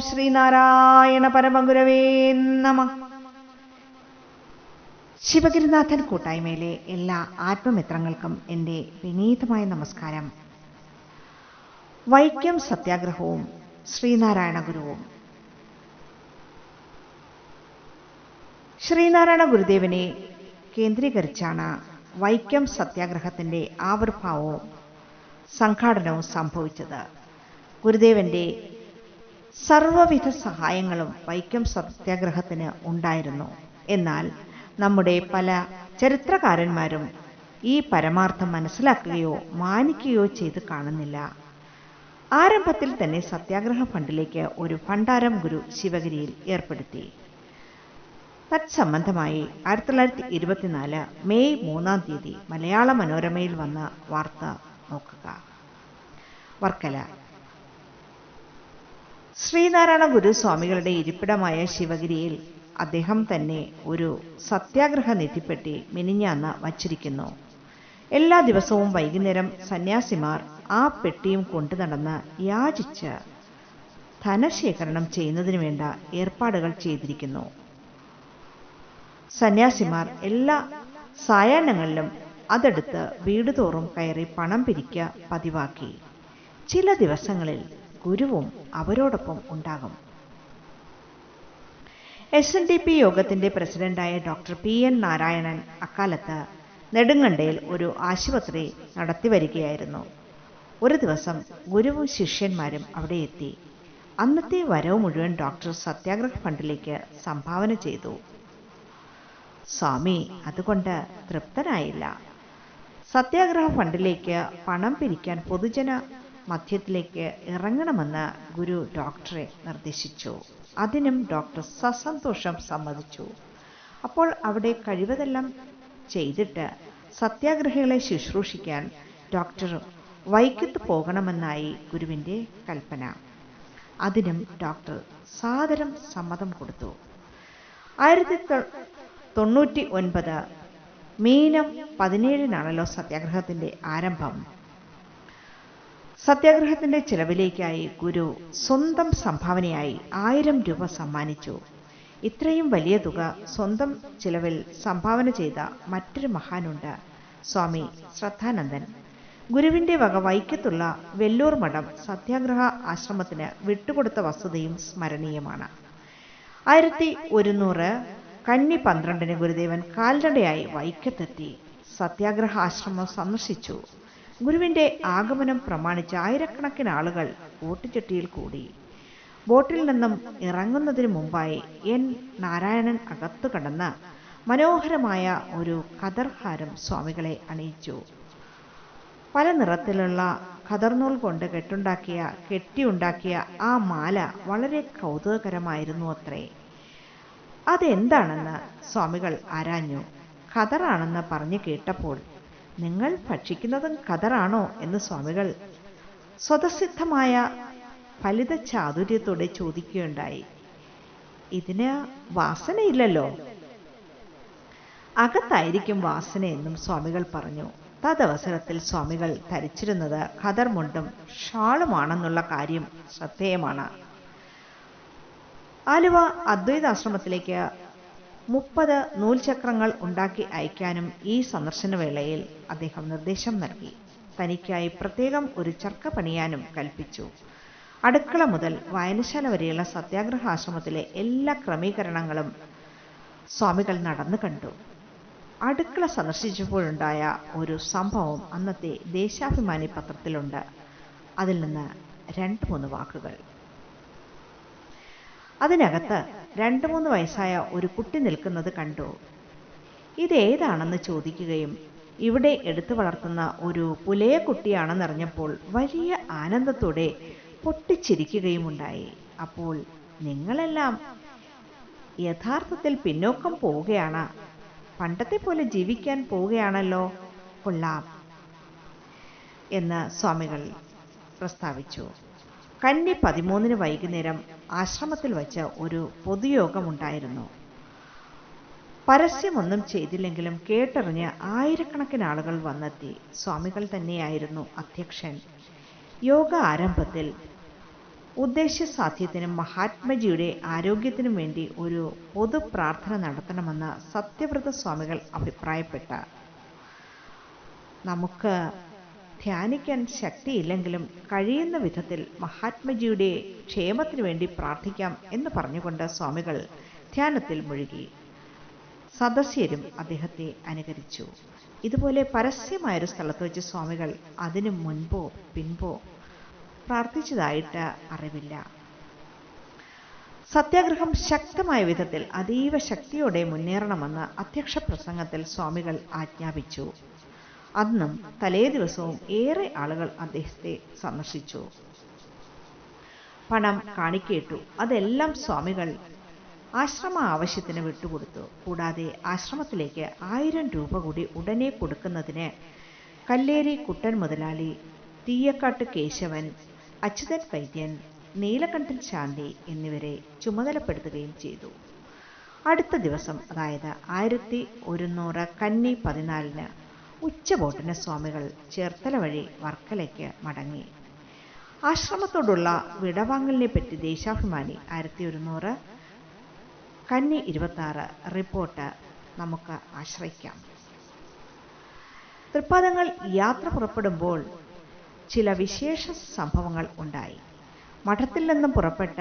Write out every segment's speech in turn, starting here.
ശ്രീനാരായണ പരമഗുരവേ നമ. ശിവഗിരിനാഥൻ കൂട്ടായ്മയിലെ എല്ലാ ആത്മമിത്രങ്ങൾക്കും എന്റെ വിനീതമായ നമസ്കാരം. വൈക്കം സത്യാഗ്രഹവും ശ്രീനാരായണ ഗുരുവും. ശ്രീനാരായണ ഗുരുദേവനെ കേന്ദ്രീകരിച്ചാണ് വൈക്കം സത്യാഗ്രഹത്തിന്റെ ആവിർഭാവവും സംഘാടനവും സംഭവിച്ചത്. ഗുരുദേവന്റെ സർവവിധ സഹായങ്ങളും വൈക്കം സത്യാഗ്രഹത്തിന് ഉണ്ടായിരുന്നു. എന്നാൽ നമ്മുടെ പല ചരിത്രകാരന്മാരും ഈ പരമാർത്ഥം മനസ്സിലാക്കുകയോ മാനിക്കുകയോ ചെയ്ത് കാണുന്നില്ല. ആരംഭത്തിൽ തന്നെ സത്യാഗ്രഹ ഫണ്ടിലേക്ക് ഒരു ഭണ്ഡാരം ഗുരു ശിവഗിരിയിൽ ഏർപ്പെടുത്തി. തത്സംബന്ധമായി ആയിരത്തി തൊള്ളായിരത്തി ഇരുപത്തിനാല് മെയ് മൂന്നാം തീയതി മലയാള മനോരമയിൽ വന്ന വാർത്ത നോക്കുക. വർക്കല ശ്രീനാരായണ ഗുരുസ്വാമികളുടെ ഇരിപ്പിടമായ ശിവഗിരിയിൽ അദ്ദേഹം തന്നെ ഒരു സത്യാഗ്രഹ നെറ്റിപ്പെട്ടി മിനിഞ്ഞാന്ന് വച്ചിരിക്കുന്നു. എല്ലാ ദിവസവും വൈകുന്നേരം സന്യാസിമാർ ആ പെട്ടിയും കൊണ്ടു നടന്ന് യാചിച്ച് ധനശേഖരണം ചെയ്യുന്നതിന് വേണ്ട ഏർപ്പാടുകൾ ചെയ്തിരിക്കുന്നു. സന്യാസിമാർ എല്ലാ സായാഹ്നങ്ങളിലും അതെടുത്ത് വീട് തോറും കയറി പണം പിരിക്കുക പതിവാക്കി. ചില ദിവസങ്ങളിൽ ഗുരുവും അവരോടൊപ്പം ഉണ്ടാകും. എസ് എൻ ഡി പി യോഗത്തിന്റെ പ്രസിഡന്റായ ഡോക്ടർ പി എൻ നാരായണൻ അക്കാലത്ത് നെടുങ്കണ്ടയിൽ ഒരു ആശുപത്രി നടത്തിവരികയായിരുന്നു. ഒരു ദിവസം ഗുരുവും ശിഷ്യന്മാരും അവിടെ എത്തി. അന്നത്തെ വരവ് മുഴുവൻ ഡോക്ടർ സത്യാഗ്രഹ ഫണ്ടിലേക്ക് സംഭാവന ചെയ്തു. സ്വാമി അതുകൊണ്ട് തൃപ്തനായില്ല. സത്യാഗ്രഹ ഫണ്ടിലേക്ക് പണം പിരിക്കാൻ പൊതുജന മധ്യത്തിലേക്ക് ഇറങ്ങണമെന്ന് ഗുരു ഡോക്ടറെ നിർദ്ദേശിച്ചു. അതിനും ഡോക്ടർ സസന്തോഷം സമ്മതിച്ചു. അപ്പോൾ അവിടെ കഴിവതെല്ലാം ചെയ്തിട്ട് സത്യാഗ്രഹികളെ ശുശ്രൂഷിക്കാൻ ഡോക്ടർ വൈക്കത്ത് പോകണമെന്നായി ഗുരുവിന്റെ കൽപ്പന. അതിനും ഡോക്ടർ സാദരം സമ്മതം കൊടുത്തു. ആയിരത്തി തൊണ്ണൂറ്റി ഒൻപത് മീനം പതിനേഴിനാണല്ലോ സത്യാഗ്രഹത്തിന്റെ ആരംഭം. സത്യാഗ്രഹത്തിന്റെ ചിലവിലേക്കായി ഗുരു സ്വന്തം സംഭാവനയായി ആയിരം രൂപ സമ്മാനിച്ചു. ഇത്രയും വലിയ തുക സ്വന്തം ചിലവിൽ സംഭാവന ചെയ്ത മറ്റൊരു മഹാനുണ്ട് സ്വാമി ശ്രദ്ധാനന്ദൻ. ഗുരുവിന്റെ വക വൈക്കത്തുള്ള വെല്ലൂർ മഠം സത്യാഗ്രഹ ആശ്രമത്തിന് വിട്ടുകൊടുത്ത വസ്തുതയും സ്മരണീയമാണ്. ആയിരത്തി ഒരുന്നൂറ് കന്നി പന്ത്രണ്ടിന് ഗുരുദേവൻ കാൽനടയായി വൈക്കത്തെത്തി സത്യാഗ്രഹ ആശ്രമം സന്ദർശിച്ചു. ഗുരുവിന്റെ ആഗമനം പ്രമാണിച്ച് ആയിരക്കണക്കിന് ആളുകൾ വോട്ടുചെട്ടിയിൽ കൂടി. ബോട്ടിൽ നിന്നും ഇറങ്ങുന്നതിന് മുമ്പായി എൻ. നാരായണൻ അകത്തു കടന്ന് മനോഹരമായ ഒരു കതർഹാരം സ്വാമികളെ അണിയിച്ചു. പല നിറത്തിലുള്ള കതർനൂൽ കൊണ്ട് കെട്ടുണ്ടാക്കിയ കെട്ടിയുണ്ടാക്കിയ ആ മാല വളരെ കൗതുകകരമായിരുന്നു അത്രേ. അതെന്താണെന്ന് സ്വാമികൾ ആരാഞ്ഞു. ഖദറാണെന്ന് പറഞ്ഞു കേട്ടപ്പോൾ നിങ്ങൾ ഭക്ഷിക്കുന്നതും കതറാണോ എന്ന് സ്വാമികൾ സ്വതസിദ്ധമായ ഫലിത ചാതുര്യത്തോടെ ചോദിക്കുകയുണ്ടായി. ഇതിന് വാസനയില്ലല്ലോ. അകത്തായിരിക്കും വാസനയെന്നും സ്വാമികൾ പറഞ്ഞു. തദവസരത്തിൽ സ്വാമികൾ ധരിച്ചിരുന്നത് ഖദർ മുണ്ടും ഷാളുമാണെന്നുള്ള കാര്യം ശ്രദ്ധേയമാണ്. ആലുവ അദ്വൈതാശ്രമത്തിലേക്ക് മുപ്പത് നൂൽചക്രങ്ങൾ ഉണ്ടാക്കി അയക്കാനും ഈ സന്ദർശന വേളയിൽ അദ്ദേഹം നിർദ്ദേശം നൽകി. തനിക്കായി പ്രത്യേകം ഒരു ചർക്ക പണിയാനും കൽപ്പിച്ചു. അടുക്കള മുതൽ വായനശാല വരെയുള്ള സത്യാഗ്രഹ ആശ്രമത്തിലെ എല്ലാ ക്രമീകരണങ്ങളും സ്വാമികൾ നടന്നു കണ്ടു. അടുക്കള സന്ദർശിച്ചപ്പോഴുണ്ടായ ഒരു സംഭവം അന്നത്തെ ദേശാഭിമാനി പത്രത്തിലുണ്ട്. അതിൽ നിന്ന് രണ്ട് മൂന്ന് വാക്കുകൾ. അതിനകത്ത് രണ്ട് മൂന്ന് വയസ്സായ ഒരു കുട്ടി നിൽക്കുന്നത് കണ്ടു. ഇതേതാണെന്ന് ചോദിക്കുകയും ഇവിടെ എടുത്തു വളർത്തുന്ന ഒരു പുലയ കുട്ടിയാണെന്നറിഞ്ഞപ്പോൾ വലിയ ആനന്ദത്തോടെ പൊട്ടിച്ചിരിക്കുകയുമുണ്ടായി. അപ്പോൾ നിങ്ങളെല്ലാം യഥാർത്ഥത്തിൽ പിന്നോക്കം പോവുകയാണ്. പണ്ടത്തെ പോലെ ജീവിക്കാൻ പോവുകയാണല്ലോ. കൊള്ളാം എന്ന് സ്വാമികൾ പ്രസ്താവിച്ചു. കന്നി പതിമൂന്നിന് വൈകുന്നേരം ആശ്രമത്തിൽ വച്ച് ഒരു പൊതുയോഗമുണ്ടായിരുന്നു. പരസ്യമൊന്നും ചെയ്തില്ലെങ്കിലും കേട്ടറിഞ്ഞ് ആയിരക്കണക്കിന് ആളുകൾ വന്നെത്തി. സ്വാമികൾ തന്നെയായിരുന്നു അധ്യക്ഷൻ. യോഗ ആരംഭത്തിൽ ഉദ്ദേശ്യ ഉദ്ദേശ്യസാധ്യത്തിനും മഹാത്മജിയുടെ ആരോഗ്യത്തിനും വേണ്ടി ഒരു പൊതു പ്രാർത്ഥന നടത്തണമെന്ന് സത്യവ്രത സ്വാമികൾ അഭിപ്രായപ്പെട്ട. നമുക്ക് ധ്യാനിക്കാൻ ശക്തിയില്ലെങ്കിലും കഴിയുന്ന വിധത്തിൽ മഹാത്മജിയുടെ ക്ഷേമത്തിനു വേണ്ടി പ്രാർത്ഥിക്കാം എന്ന് പറഞ്ഞുകൊണ്ട് സ്വാമികൾ ധ്യാനത്തിൽ മുഴുകി. സദസ്യരും അദ്ദേഹത്തെ അനുകരിച്ചു. ഇതുപോലെ പരസ്യമായൊരു സ്ഥലത്ത് വെച്ച് സ്വാമികൾ അതിനു മുൻപോ പിൻപോ പ്രാർത്ഥിച്ചതായിട്ട് അറിവില്ല. സത്യാഗ്രഹം ശക്തമായ വിധത്തിൽ അതീവ ശക്തിയോടെ മുന്നേറണമെന്ന് അധ്യക്ഷ പ്രസംഗത്തിൽ സ്വാമികൾ ആജ്ഞാപിച്ചു. അന്നും തലേ ദിവസവും ഏറെ ആളുകൾ അദ്ദേഹത്തെ സന്ദർശിച്ചു. പണം കാണിക്കേട്ടു. അതെല്ലാം സ്വാമികൾ ആശ്രമ ആവശ്യത്തിന് വിട്ടുകൊടുത്തു. കൂടാതെ ആശ്രമത്തിലേക്ക് ആയിരം രൂപ കൂടി ഉടനെ കൊടുക്കുന്നതിന് കല്ലേരി കുട്ടൻ മുതലാളി തീയക്കാട്ട് കേശവൻ അച്യുതൻ വൈദ്യൻ നീലകണ്ഠൻ ശാന്തി എന്നിവരെ ചുമതലപ്പെടുത്തുകയും ചെയ്തു. അടുത്ത ദിവസം അതായത് ആയിരത്തി ഒരുന്നൂറ് കന്നി പതിനാലിന് ഉച്ചബോട്ടിന് സ്വാമികൾ ചേർത്തല വഴി വർക്കലയ്ക്ക് മടങ്ങി. ആശ്രമത്തോടുള്ള വിടവാങ്ങലിനെ പറ്റി ദേശാഭിമാനി ആയിരത്തി ഒരുന്നൂറ് കന്നി ഇരുപത്തി റിപ്പോർട്ട് നമുക്ക് ആശ്രയിക്കാം. തൃപ്പാദങ്ങൾ യാത്ര പുറപ്പെടുമ്പോൾ ചില വിശേഷ സംഭവങ്ങൾ ഉണ്ടായി. മഠത്തിൽ നിന്നും പുറപ്പെട്ട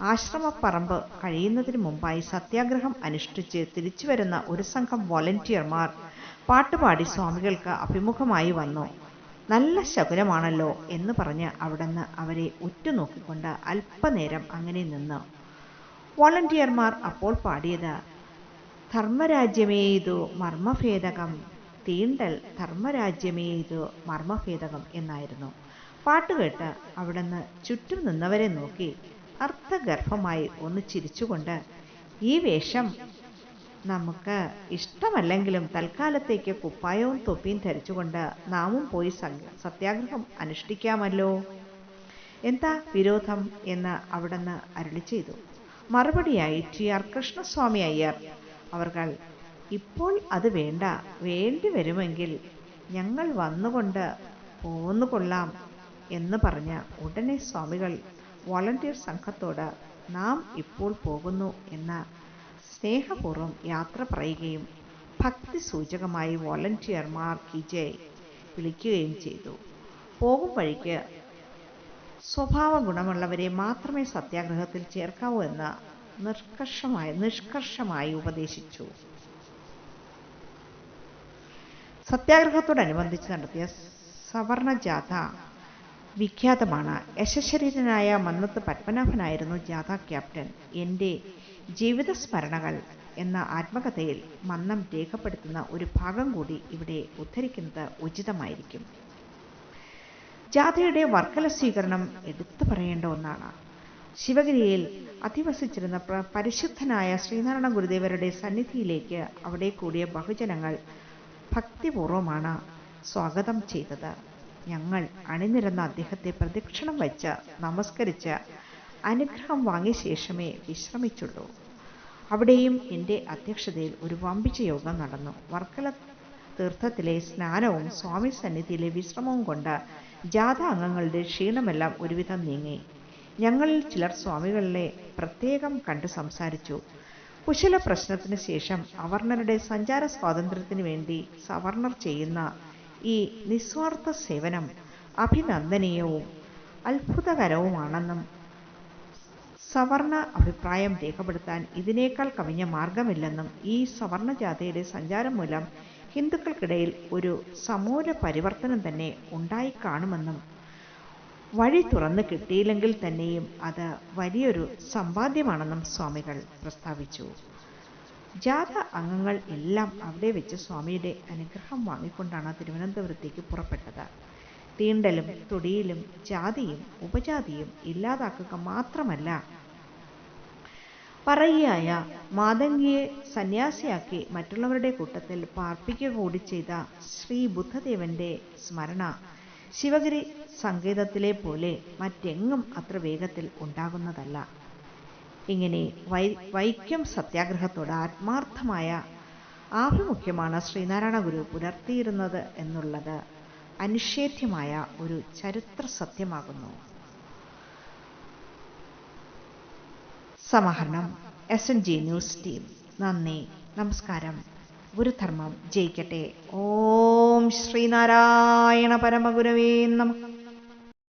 ആശ്രമപ്പറമ്പ് കഴിയുന്നതിന് മുമ്പായി സത്യാഗ്രഹം അനുഷ്ഠിച്ച് തിരിച്ചു വരുന്ന ഒരു സംഘം വോളണ്ടിയർമാർ പാട്ടുപാടി സ്വാമികൾക്ക് അഭിമുഖമായി വന്നു. നല്ല ശകുനമാണല്ലോ എന്ന് പറഞ്ഞ് അവിടുന്ന് അവരെ ഉറ്റുനോക്കിക്കൊണ്ട് അല്പനേരം അങ്ങനെ നിന്ന്. വോളണ്ടിയർമാർ അപ്പോൾ പാടിയത് ധർമ്മരാജ്യമേതു മർമ്മഭേദകം തീണ്ടൽ ധർമ്മരാജ്യമേതു മർമ്മഭേദകം എന്നായിരുന്നു. പാട്ടുകേട്ട് അവിടുന്ന് ചുറ്റും നിന്നവരെ നോക്കി അർത്ഥഗർഭമായി ഒന്ന് ചിരിച്ചുകൊണ്ട് ഈ വേഷം നമുക്ക് ഇഷ്ടമല്ലെങ്കിലും തൽക്കാലത്തേക്ക് കുപ്പായവും തൊപ്പിയും ധരിച്ചുകൊണ്ട് നാമും പോയി സത്യാഗ്രഹം അനുഷ്ഠിക്കാമല്ലോ. എന്താ വിരോധം? എന്ന് അവിടുന്ന് അരുളി ചെയ്തു. മറുപടിയായി ടി. ആർ. കൃഷ്ണസ്വാമി അയ്യർ അവർകൾ ഇപ്പോൾ അത് വേണ്ട വേണ്ടി വരുമെങ്കിൽ ഞങ്ങൾ വന്നുകൊണ്ട് പോന്നു കൊള്ളാം എന്ന് പറഞ്ഞ ഉടനെ സ്വാമികൾ വോളണ്ടിയർ സംഘത്തോട് നാം ഇപ്പോൾ പോകുന്നു എന്ന് സ്നേഹപൂർവം യാത്ര പറയുകയും ഭക്തി സൂചകമായി വോളണ്ടിയർമാർ കിജയ് വിളിക്കുകയും ചെയ്തു. പോകും വഴിക്ക് സ്വഭാവ ഗുണമുള്ളവരെ മാത്രമേ സത്യാഗ്രഹത്തിൽ ചേർക്കാവൂ എന്ന് നിഷ്കർഷമായി നിഷ്കർഷമായി ഉപദേശിച്ചു. സത്യാഗ്രഹത്തോടനുബന്ധിച്ച് നടത്തിയ സവർണ ജാഥ വിഖ്യാതമാണ്. യശശരീരനായ മന്നത്ത് പത്മനാഭനായിരുന്നു ജാഥ ക്യാപ്റ്റൻ. എന്റെ ജീവിതസ്മരണകൾ എന്ന ആത്മകഥയിൽ മന്നം രേഖപ്പെടുത്തുന്ന ഒരു ഭാഗം കൂടി ഇവിടെ ഉദ്ധരിക്കുന്നത് ഉചിതമായിരിക്കും. ജാഥയുടെ വർക്കല സ്വീകരണം എടുത്തു പറയേണ്ട ഒന്നാണ്. ശിവഗിരിയിൽ അധിവസിച്ചിരുന്ന പരിശുദ്ധനായ ശ്രീനാരായണ ഗുരുദേവരുടെ സന്നിധിയിലേക്ക് അവിടെ കൂടിയ ബഹുജനങ്ങൾ ഭക്തിപൂർവമാണ് സ്വാഗതം ചെയ്തത്. ഞങ്ങൾ അണിനിരന്ന അദ്ദേഹത്തെ പ്രദക്ഷിണം വച്ച് നമസ്കരിച്ച് അനുഗ്രഹം വാങ്ങിയ ശേഷമേ വിശ്രമിച്ചുള്ളൂ. അവിടെയും എന്റെ അധ്യക്ഷതയിൽ ഒരു വമ്പിച്ച യോഗം നടന്നു. വർക്കല തീർത്ഥത്തിലെ സ്നാനവും സ്വാമി സന്നിധിയിലെ വിശ്രമവും കൊണ്ട് ജാഥ അംഗങ്ങളുടെ ക്ഷീണമെല്ലാം ഒരുവിധം നീങ്ങി. ഞങ്ങളിൽ ചിലർ സ്വാമികളെ പ്രത്യേകം കണ്ട് സംസാരിച്ചു. കുശല പ്രശ്നത്തിന് ശേഷം അവർണരുടെ സഞ്ചാര സ്വാതന്ത്ര്യത്തിന് വേണ്ടി സവർണർ ചെയ്യുന്ന ഈ നിസ്വാർത്ഥ സേവനം അഭിനന്ദനീയവും അത്ഭുതകരവുമാണെന്നും സവർണ അഭിപ്രായം രേഖപ്പെടുത്താൻ ഇതിനേക്കാൾ കവിഞ്ഞ മാർഗമില്ലെന്നും ഈ സവർണ ജാഥയുടെ സഞ്ചാരം മൂലം ഹിന്ദുക്കൾക്കിടയിൽ ഒരു സമൂല പരിവർത്തനം തന്നെ ഉണ്ടായിക്കാണുമെന്നും വഴി തുറന്നു കിട്ടിയില്ലെങ്കിൽ തന്നെയും അത് വലിയൊരു സമ്പാദ്യമാണെന്നും സ്വാമികൾ പ്രസ്താവിച്ചു. ജാഥ അംഗങ്ങൾ എല്ലാം അവിടെ വെച്ച് സ്വാമിയുടെ അനുഗ്രഹം വാങ്ങിക്കൊണ്ടാണ് തിരുവനന്തപുരത്തേക്ക് പുറപ്പെട്ടത്. തീണ്ടലും തൊടിയിലും ജാതിയും ഉപജാതിയും ഇല്ലാതാക്കുക മാത്രമല്ല പറയായ മാതങ്കിയെ സന്യാസിയാക്കി മറ്റുള്ളവരുടെ കൂട്ടത്തിൽ പാർപ്പിക്കുക കൂടി ചെയ്ത ശ്രീ ബുദ്ധദേവന്റെ സ്മരണ ശിവഗിരി സങ്കേതത്തിലെ പോലെ മറ്റെങ്ങും അത്ര വേഗത്തിൽ ഉണ്ടാകുന്നതല്ല. ഇങ്ങനെ വൈ വൈക്കം സത്യാഗ്രഹത്തോട് ആത്മാർത്ഥമായ ആഭിമുഖ്യമാണ് ശ്രീനാരായണ ഗുരു പുലർത്തിയിരുന്നത് എന്നുള്ളത് അനിഷേധ്യമായ ഒരു ചരിത്ര സത്യമാകുന്നു. സമാഹരണം S N G news team നന്ദി നമസ്കാരം. ഗുരുധർമ്മം ജയിക്കട്ടെ. ഓം ശ്രീനാരായണ പരമഗുരവേ നമ